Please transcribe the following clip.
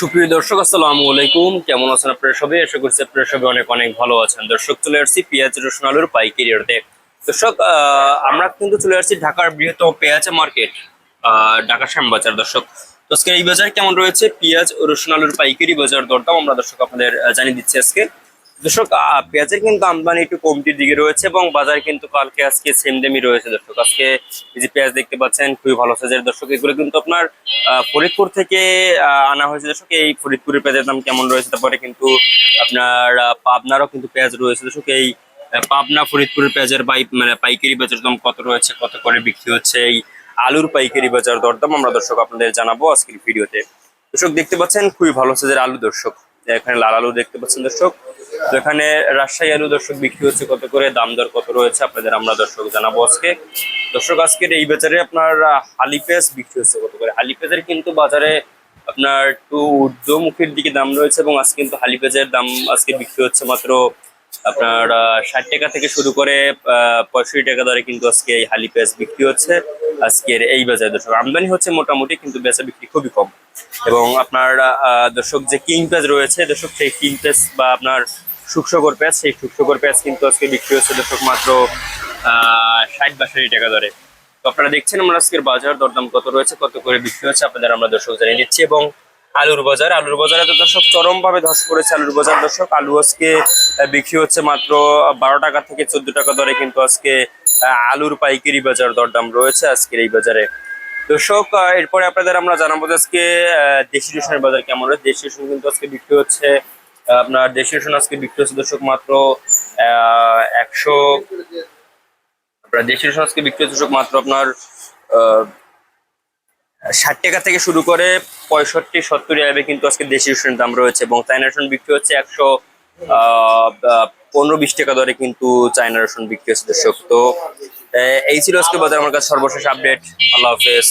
সুপ্রিয় দর্শক, আসসালামু আলাইকুম। কেমন আছেন আপনারা সবাই? আশা করছি আপনারা সবাই অনেক অনেক ভালো আছেন। দর্শক, চলে আসছি পেঁয়াজ, রসুন, আলুর পাইকারি রেটে। দর্শক আমরা কিন্তু চলে আসছি ঢাকার বৃহত্তম পেঁয়াজ মার্কেট ঢাকা শ্যামবাজার। দর্শক, তো আজকে এই বাজার কেমন রয়েছে? পেঁয়াজ, রসুন, আলুর পাইকারি বাজার দরদাম আমরা দর্শক আপনাদের জানিয়ে দিচ্ছি আজকে। দর্শক পেঁয়াজের কিন্তু আমদানি একটু কমতির দিকে রয়েছে এবং বাজার কিন্তু কালকে আজকে সেম দামই রয়েছে দর্শক। আজকে যে পেঁয়াজ দেখতে পাচ্ছেন, খুবই ভালো সাইজের দর্শক। এগুলো কিন্তু আপনার ফরিদপুর থেকে আনা হয়েছে দর্শক। এই ফরিদপুরের পেঁয়াজের দাম কেমন রয়েছে? তারপরে কিন্তু আপনার পাবনারও কিন্তু পেঁয়াজ রয়েছে দর্শক। এই পাবনা ফরিদপুরের পেঁয়াজের পাই মানে পাইকারি বাজার দাম কত রয়েছে? কত করে বিক্রি হচ্ছে? এই আলুর পাইকারি বাজার দরদাম আমরা দর্শক আপনাদের জানাব আজকের ভিডিওতে। দর্শক, দেখতে পাচ্ছেন, খুবই ভালো সাইজের আলু দর্শক। এখানে লাল আলু দেখতে পাচ্ছেন দর্শক। তো এখানে রাজশাহী আলু দর্শক বিক্রি হচ্ছে কত করে, দাম দর কত রয়েছে আপনাদের আমরা দর্শক জানাব আজকে। দর্শক, আজকের এই বাজারে আপনার হালি পেঁয়াজ বিক্রি হচ্ছে কত করে? হালি পেঁয়াজের কিন্তু বাজারে আপনার একটু ঊর্ধ্বমুখীর দিকে দাম রয়েছে এবং আজকে কিন্তু হালি পেঁয়াজের দাম আজকে বিক্রি হচ্ছে মাত্র আপনার ষাট টাকা থেকে শুরু করে পঁয়ষট্টি টাকা দরে কিন্তু আজকে এই হালি পেঁয়াজ বিক্রি হচ্ছে। আজকের এই বাজারে দর্শক, আমদানি হচ্ছে মোটামুটি, কিন্তু বেচা বিক্রি খুবই কম। এবং আপনার দর্শক যে কিং পেঁয়াজ রয়েছে, দর্শক সেই কিং পেঁয়াজ বা আপনার শুকশকর পেঁয়াজ, সেই শুকশকর পেঁয়াজ কিন্তু আজকে বিক্রি হচ্ছে দর্শক মাত্র ষাট বাষট্টি টাকা দরে। তো আপনারা দেখছেন আমরা আজকের বাজার, দরদাম কত রয়েছে, কত করে বিক্রি হচ্ছে, আপনাদের আমরা দর্শক জানিয়ে দিচ্ছি। এবং আলুর বাজার, আলুর বাজারে তো দর্শক চরমভাবে ধস পড়েছে আলুর বাজার দর্শক। আলু আজকে বিক্রি হচ্ছে মাত্র বারো টাকা থেকে চোদ্দ টাকা দরে, কিন্তু আজকে আলুর পাইকারি বাজার দরদাম রয়েছে আজকের এই বাজারে। দর্শক এরপরে আপনাদের আমরা জানাব আজকে দেশি রসুনের বাজার কেমন রয়েছে। দেশি রসুন কিন্তু আজকে বিক্রি হচ্ছে আপনার দেশি রসুন আজকে বিক্রি হচ্ছে দর্শক মাত্র একশো, আপনার দেশি রসুন আজকে বিক্রি হচ্ছে দর্শক মাত্র আপনার ষাট টাকা থেকে শুরু করে পঁয়ষট্টি, সত্তর এভাবে কিন্তু আজকে দেশি রসুনের দাম রয়েছে এবং চায়না রসুন বিক্রি হচ্ছে একশো পনেরো বিশ টাকা দরে কিন্তু চায়না রসুন বিক্রি হচ্ছে, দর্শক। তো এই ছিল আজকে বাজার। আমার কাছে সর্বশেষ আপডেট। আল্লাহ হাফেজ।